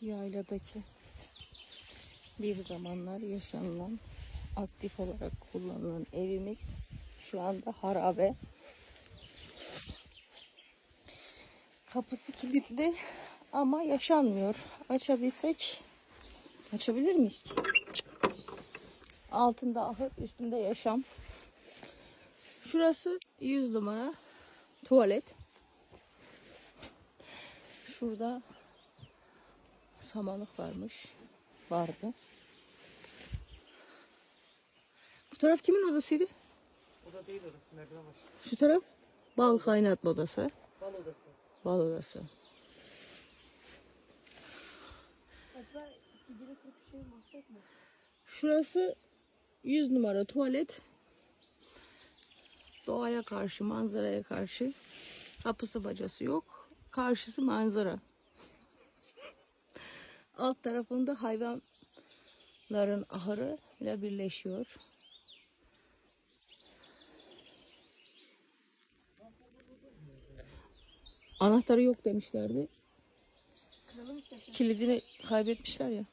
yayladaki bir zamanlar yaşanılan aktif olarak kullanılan evimiz şu anda harabe. Kapısı kilitli ama yaşanmıyor. Açabilsek açabilir miyiz ki? Altında ahır, üstünde yaşam. Şurası 100 numara tuvalet. Şurada samanlık varmış. Vardı. Bu taraf kimin odasıydı? O da değil orası merdiven var. Şu taraf bal kaynatma odası. Bal odası. Bal odası. Acaba bir şey mi mı? Şurası 100 numara tuvalet. Doğaya karşı, manzaraya karşı. Kapısı bacası yok. Karşısı manzara. Alt tarafında hayvanların ahırı ile birleşiyor. Anahtarı yok demişlerdi. Kilidini kaybetmişler ya.